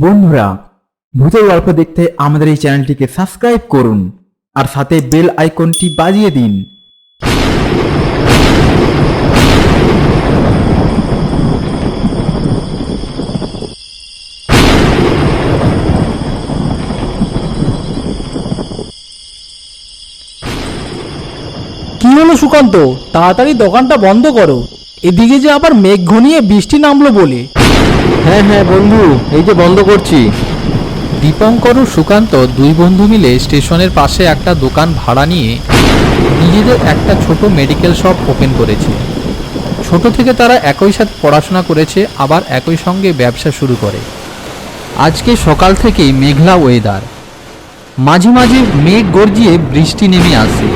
বন্ধুরা, ভূতের গল্প দেখতে আমাদের এই চ্যানেলটিকে সাবস্ক্রাইব করুন আর সাথে বেল আইকনটি বাজিয়ে দিন। কি হলো সুকান্ত? তাড়াতাড়ি দোকানটা বন্ধ করো। এদিকে যে আবার মেঘ ঘনিয়ে বৃষ্টি নামলো বলে। হ্যাঁ হ্যাঁ বন্ধু, এই যে বন্ধ করছি। দীপঙ্কর ও সুকান্ত দুই বন্ধু মিলে স্টেশনের পাশে একটা দোকান ভাড়া নিয়ে নিজেদের একটা ছোট মেডিকেল শপ ওপেন করেছে। ছোট থেকে তারা একই সাথে পড়াশোনা করেছে, আবার একই সঙ্গে ব্যবসা শুরু করে। আজকে সকাল থেকেই মেঘলা ওয়েদার মাঝে মাঝে মেঘ গর্জিয়ে বৃষ্টি নেমে আসে।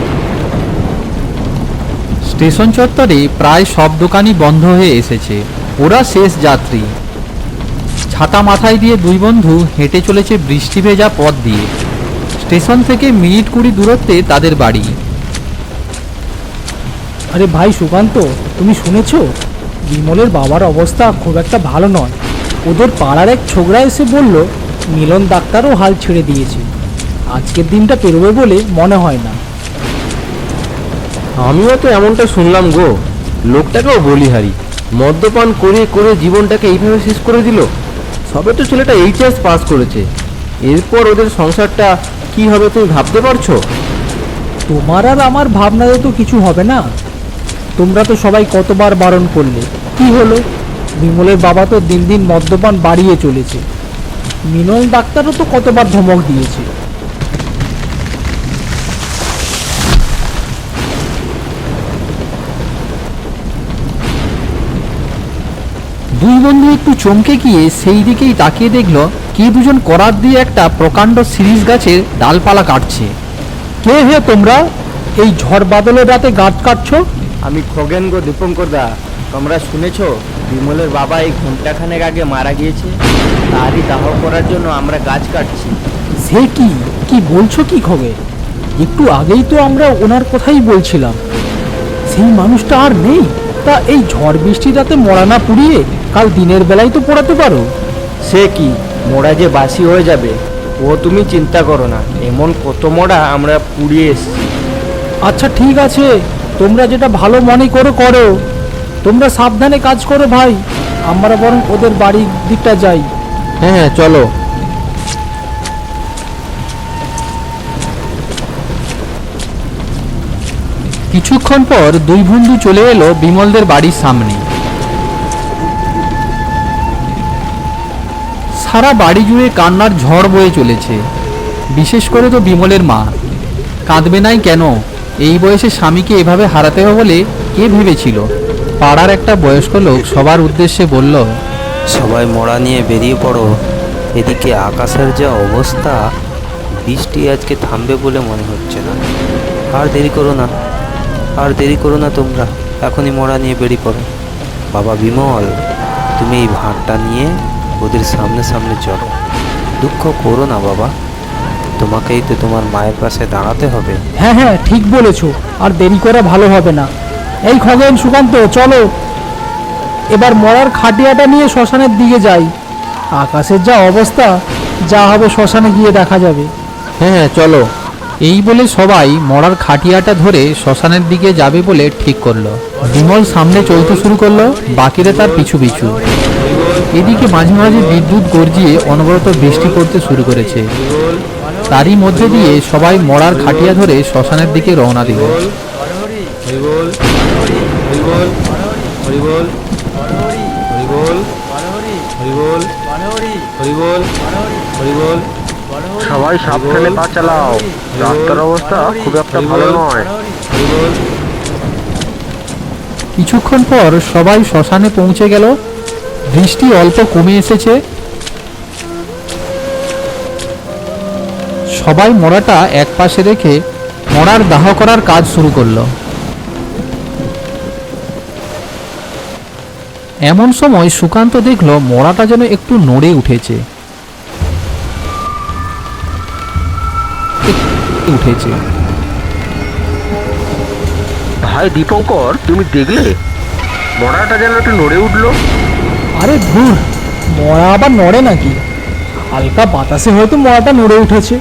স্টেশন চত্বরে প্রায় সব দোকানই বন্ধ হয়ে এসেছে। ওরা শেষ যাত্রী। ছাতা মাথায় দিয়ে দুই বন্ধু হেঁটে চলেছে বৃষ্টি ভেজা পথ দিয়ে। স্টেশন থেকে মিনিট কুড়ি দূরত্বে তাদের বাড়ি। আরে ভাই সুকান্ত তুমি শুনেছো? বিমলের বাবার অবস্থা খুব একটা ভালো নয়। ওদের পাড়ার এক ছোকরা এসে বলল মিলন ডাক্তারও হাল ছেড়ে দিয়েছে। আজকের দিনটা পেরোবে বলে মনে হয় না। আমিও তো এমনটা শুনলাম গো। লোকটাকেও বলি হারি মদ্যপান করে করে জীবনটাকে এইভাবে শেষ করে দিল? সবে তো ছেলেটা এইচএস পাস করেছে। এরপর ওদের সংসারটা কি হবে তুমি ভাবতে পারছ? তোমার আর আমার ভাবনাতে তো কিছু হবে না। তোমরা তো সবাই কতবার বারণ করলে। কি হলো? বিমলের বাবা তো দিন দিন মদ্যপান বাড়িয়ে চলেছে। মিনল ডাক্তারও তো কতবার ধমক দিয়েছে। দুই বন্ধু একটু চমকে গিয়ে সেই দিকেই তাকিয়ে দেখল কে দুজন করাত দিয়ে একটা প্রকাণ্ড সিরিজ গাছের ডালপালা কাটছে। কে হে তোমরা? এই ঝড় বাদলের রাতে গাছ কাটছো? আমি খগেন গো দীপঙ্কর দা। তোমরা শুনেছো বিমলের বাবা এই ঘন্টাখানেক আগে মারা গিয়েছে। তারই দাহ করার জন্য আমরা গাছ কাটছি। সে কি? কি বলছো কি খবর একটু আগেই তো আমরা ওনার কথাই বলছিলাম। সেই মানুষটা আর নেই। তা এই ঝড় বৃষ্টি রাতে মরা না পুড়িয়ে কাল দিনের বেলায় তো পড়াতে পারো। সে কি? মোড়া যে বাসি হয়ে যাবে ও তুমি চিন্তা করো না। এমন কত মোড়া আমরা পুড়িয়ে এসছি। আচ্ছা ঠিক আছে। তোমরা যেটা ভালো মনে করো করো। তোমরা সাবধানে কাজ করো ভাই। আমরা বরং ওদের বাড়ির দিকটা যাই। হ্যাঁ হ্যাঁ চলো। কিছুক্ষণ পর দুই বন্ধু চলে এলো বিমলদের বাড়ির সামনে। সারা বাড়ি জুড়ে কান্নার ঝড় বয়ে চলেছে। বিশেষ করে তো বিমলের মা। কাঁদবে নাই কেন? এই বয়সে স্বামীকে এভাবে হারাতে হবে বলে কে ভেবেছিল? পাড়ার একটা বয়স্ক লোক সবার উদ্দেশ্যে বলল, সবাই মোড়া নিয়ে বেরিয়ে পড়ো। এদিকে আকাশের যা অবস্থা, বৃষ্টি আজকে থামবে বলে মনে হচ্ছে না। আর দেরি করো না, আর দেরি করো না তোমরা। এখনই মোড়া নিয়ে বেরিয়ে পড়ো। বাবা বিমল, তুমি এই ভাঁড়টা নিয়ে ওদের সামনে সামনে চলো। দুঃখ করো না বাবা। তোমাকেই তো তোমার মায়ের পাশে দাঁড়াতে হবে। হ্যাঁ হ্যাঁ ঠিক বলেছ। আর দেরি করা ভালো হবে না। এই খগেন সুকান্ত চলো। এবার মরার খাটিয়াটা নিয়ে শ্মশানের দিকে যাই। আকাশের যা অবস্থা যা হবে শ্মশানে গিয়ে দেখা যাবে। হ্যাঁ হ্যাঁ চলো। এই বলে সবাই মরার খাটিয়াটা ধরে শ্মশানের দিকে যাবে বলে ঠিক করল। বিমল সামনে চলতে শুরু করল বাকিরা তার পিছু পিছু। এদিকে মাঝে মাঝে বিদ্যুৎ গর্জিয়ে অনবরত বৃষ্টি পড়তে শুরু করেছে। তারই মধ্যে দিয়ে সবাই মরার খাটিয়া ধরে শ্মশানের দিকে রওনা দিল। সবাই সাবধানে পা চালাও। রাস্তার অবস্থা খুব একটা ভালো নয়। কিছুক্ষণ পর সবাই শ্মশানে পৌঁছে গেল। বৃষ্টি অল্প কমে এসেছে। সবাই মরাটা এক পাশে রেখে মরার দাহ করার কাজ শুরু করল। এমন সময় সুকান্ত দেখল মরাটা যেন একটু নড়ে উঠেছে। উঠেছে। ভাই দীপঙ্কর, তুমি দেখলে? মরাটা যেন একটু নড়ে উঠল। আরে ধুর মরা আবার নড়ে নাকি? হালকা বাতাসে হয়তো মরাটা নড়ে উঠেছে।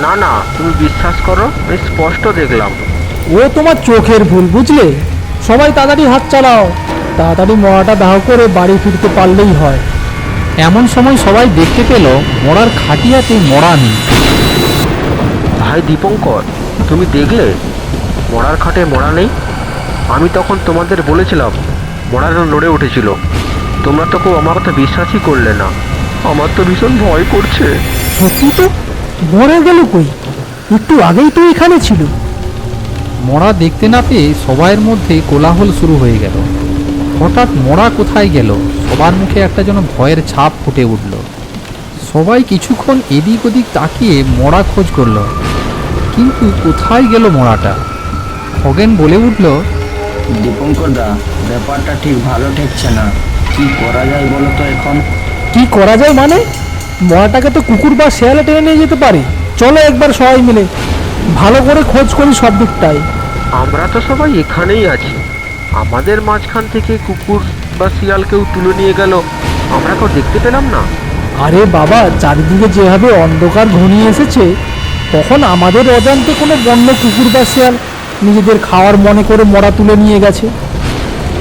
না না তুমি বিশ্বাস করো আমি স্পষ্ট দেখলাম। ও তোমার চোখের ভুল বুঝলে? সবাই তাড়াতাড়ি হাত চালাও। তাড়াতাড়ি মরাটা দাহ করে বাড়ি ফিরতে পারলেই হয়। এমন সময় সবাই দেখতে পেল মরার খাটিয়াতে মরা নেই। ভাই দীপঙ্কর তুমি দেখলে? মরার খাটে মরা নেই? আমি তখন তোমাদের বলেছিলাম মরাটা নড়ে উঠেছিল। তোমরা তো কেউ আমার কথা বিশ্বাসই করলে না। আমার তো ভীষণ ভয় করছে। সত্যি তো? মরে গেল কই? একটু আগেই তো এখানে ছিল। মরা দেখতে না পেয়ে সবাইয়ের মধ্যে কোলাহল শুরু হয়ে গেল। হঠাৎ মরা কোথায় গেল সবার মুখে একটা যেন ভয়ের ছাপ ফুটে উঠল। সবাই কিছুক্ষণ এদিক ওদিক তাকিয়ে মরা খোঁজ করল। কিন্তু কোথায় গেল মরাটা? খগেন বলে উঠল দীপঙ্কর দা ব্যাপারটা ঠিক ভালো ঠেকছে না। কি করা যায় বলো তো এখন? কি করা যায় মানে? মরাটাকে তো কুকুর বা শেয়ালে টেনে নিয়ে যেতে পারে। চলো একবার সবাই মিলে। ভালো করে খোঁজ করি সব দিকটাই আমরা তো সবাই এখানেই আছি। আমাদের মাঝখান থেকে কুকুর বা শিয়াল কেউ তুলে নিয়ে গেল। আমরা কেউ দেখতে পেলাম না। আরে বাবা চারিদিকে যেভাবে অন্ধকার ঘনিয়ে এসেছে তখন আমাদের অজান্তে কোনো বন্য কুকুর বা শেয়াল নিজেদের খাওয়ার মনে করে মরা তুলে নিয়ে গেছে।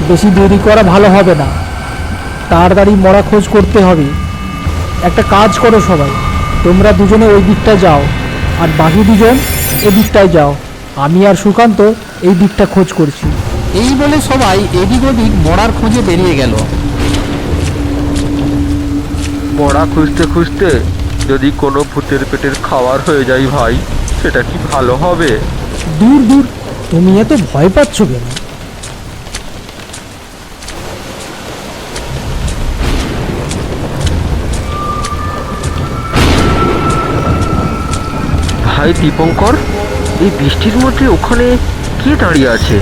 বেশি দেরি করা ভালো হবে না। তাড়াতাড়ি মরা খোঁজ করতে হবে। একটা কাজ করো সবাই। তোমরা দুজনে ওই দিকটা যাও। আর বাকি দুজন এদিকটায় যাও। আমি আর সুকান্ত এই দিকটা খোঁজ করছি। এই বলে সবাই এদিক ওদিক মরার খোঁজে বেরিয়ে গেল। মরা খুঁজতে খুঁজতে যদি কোনো ভূতের পেটের খাওয়ার হয়ে যায় ভাই সেটা কি ভালো হবে? দূর দূর। তুমি এত ভয় পাচ্ছ কেন? ভাই দীপঙ্কর এই বৃষ্টির মধ্যে ওখানে কে দাঁড়িয়ে আছে?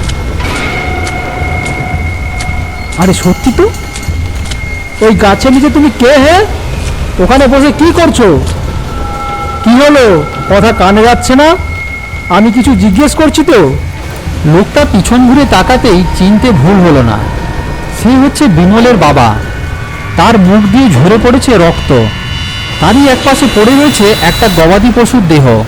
আরে সত্যি তো? ওই গাছের নিচে তুমি কে হে? ওখানে বসে কি করছ? কি হলো? কথা কানে যাচ্ছে না? আমি কিছু জিজ্ঞেস করছি তো? লোকটা পিছন ঘুরে তাকাতেই চিনতে ভুল হলো না। সে হচ্ছে বিমলের বাবা। তার মুখ দিয়ে ঝরে পড়েছে রক্ত। তারই একপাশে পড়ে রয়েছে একটা গবাদি পশুর দেহ।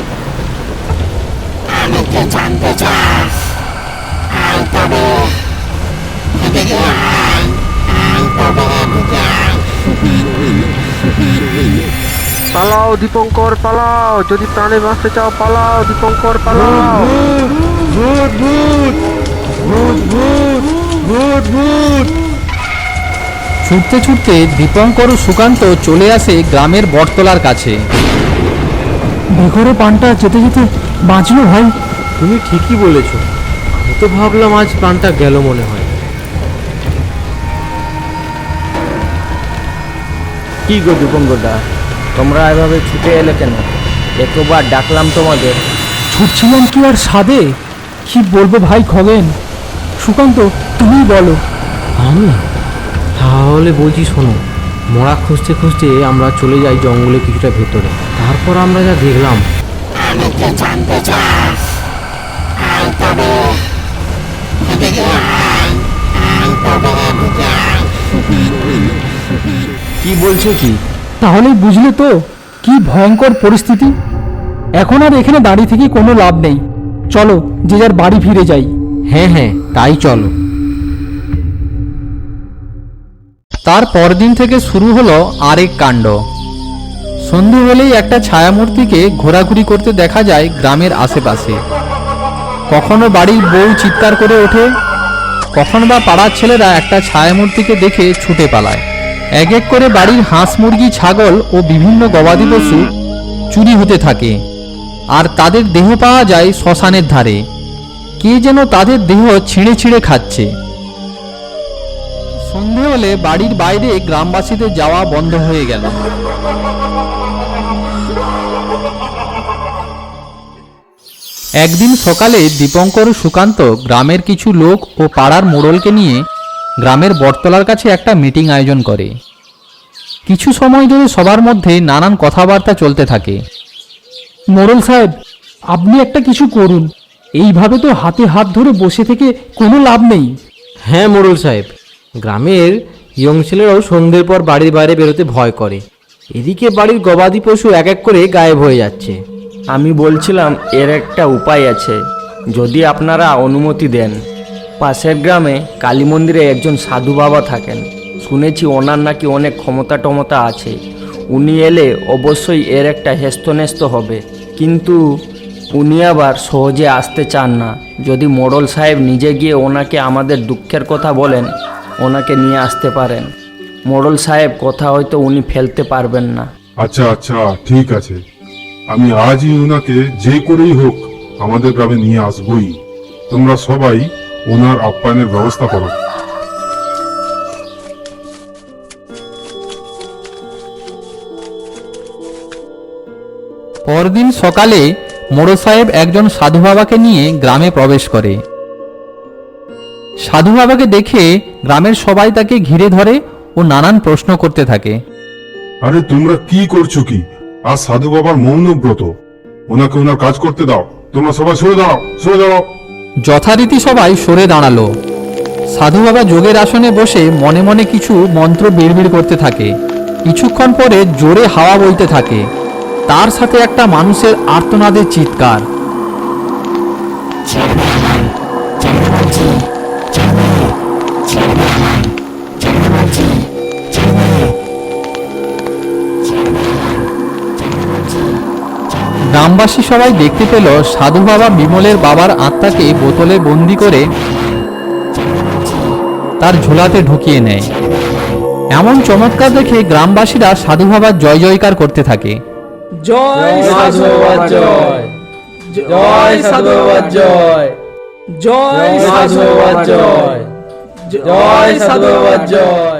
পালাও দীপঙ্কর পালাও। যদি প্রাণে বাঁচতে চাও পালাও দীপঙ্কর পালাও। ছুটতে ছুটতে দীপঙ্কর ও সুকান্ত চলে আসে গ্রামের বটতলার কাছে। বেঘরে পানটা যেতে যেতে বাঁচলো ভাই। তুমি ঠিকই বলেছ। আমি তো ভাবলাম আজ প্রাণটা গেল মনে হয়। কি গো দীপঙ্করদা তোমরা এভাবে ছুটে এলে কেন? একবার ডাকলাম তোমাদের। ছুটছিলাম কি আর সাদে? কি বলব ভাই খগেন? সুকান্ত তুমি বলো। আমি তাহলে বলছি শোনো মরা খুঁজতে খুঁজতে আমরা চলে যাই জঙ্গলে কিছুটা ভেতরে। তারপর আমরা যা দেখলাম। কি বলছো কি? তাহলে বুঝলে তো কি ভয়ঙ্কর পরিস্থিতি। এখন আর এখানে দাঁড়িয়ে থেকে কোনো লাভ নেই। চলো, যে যার বাড়ি ফিরে যাই। হ্যাঁ হ্যাঁ তাই চলো। তার পরদিন থেকে শুরু হলো আরেক কাণ্ড। সন্ধে হলেই একটা ছায়ামূর্তিকে ঘোরাঘুরি করতে দেখা যায় গ্রামের আশেপাশে। কখনো বাড়ির বউ চিৎকার করে ওঠে, কখনো বা পাড়ার ছেলেরা একটা ছায়ামূর্তিকে দেখে ছুটে পালায়। এক এক করে বাড়ির হাঁস মুরগি, ছাগল ও বিভিন্ন গবাদি পশু চুরি হতে থাকে। আর তাদের দেহ পাওয়া যায় শ্মশানের ধারে। কে যেন তাদের দেহ ছিঁড়ে ছিঁড়ে খাচ্ছে। সন্ধে হলে বাড়ির বাইরে গ্রামবাসীদের যাওয়া বন্ধ হয়ে গেল। একদিন সকালে দীপঙ্কর সুকান্ত গ্রামের কিছু লোক ও পাড়ার মোড়লকে নিয়ে গ্রামের বটতলার কাছে একটা মিটিং আয়োজন করে। কিছু সময় ধরে সবার মধ্যে নানান কথাবার্তা চলতে থাকে। মোড়ল সাহেব আপনি একটা কিছু করুন। এইভাবে তো হাতে হাত ধরে বসে থেকে কোনো লাভ নেই। হ্যাঁ মোড়ল সাহেব। গ্রামের ইয়ং ছেলেরাও সন্ধ্যের পর বাড়ির বাইরে বেরোতে ভয় করে। এদিকে বাড়ির গবাদি পশু এক এক করে গায়েব হয়ে যাচ্ছে। আমি বলছিলাম এর একটা উপায় আছে। যদি আপনারা অনুমতি দেন। পাশের গ্রামে কালী মন্দিরে একজন সাধু বাবা থাকেন। শুনেছি ওনার নাকি অনেক ক্ষমতা টমতা আছে। উনি এলে অবশ্যই এর একটা হেস্তনেস্ত হবে। কিন্তু উনি আবার সহজে আসতে চান না। যদি মোড়ল সাহেব নিজে গিয়ে ওনাকে আমাদের দুঃখের কথা বলেন, ওনাকে নিয়ে আসতে পারেন। মোড়ল সাহেব কথা হয়তো উনি ফেলতে পারবেন না। আচ্ছা আচ্ছা ঠিক আছে। আমি আজই ওনাকে যে করেই হোক আমাদের গ্রামে নিয়ে আসবই। তোমরা সবাই ওনার আপ্যায়নের ব্যবস্থা করো। পরদিন সকালে মোড়ল সাহেব একজন সাধু বাবাকে নিয়ে গ্রামে প্রবেশ করে। সাধু বাবাকে দেখে গ্রামের সবাই তাকে ঘিরে ধরে ও নানান প্রশ্ন করতে থাকে। আরে তোমরা কি করছ কি? আর সাধু বাবার মৌন ব্রত ওনাকে ওনার কাজ করতে দাও। তোমরা সবাই সরে দাঁড়াও সরে দাঁড়াও। যথারীতি সবাই সরে দাঁড়াল। সাধু বাবা যোগের আসনে বসে মনে মনে কিছু মন্ত্র বিড়বিড় করতে থাকে। কিছুক্ষণ পরে জোরে হাওয়া বইতে থাকে। তার সাথে একটা মানুষের আর্তনাদের চিৎকার। গ্রামবাসী সবাই দেখতে পেল সাধু বাবা বিমলের বাবার আত্মাকে বোতলে বন্দি করে তার ঝোলাতে ঢুকিয়ে নেয়। এমন চমৎকার দেখে গ্রামবাসীরা সাধু বাবার জয় জয়কার করতে থাকে। জয় সাধু জয়। জয়। সাধু জয়। জয় সাধু জয়। জয়। সাধু জয়।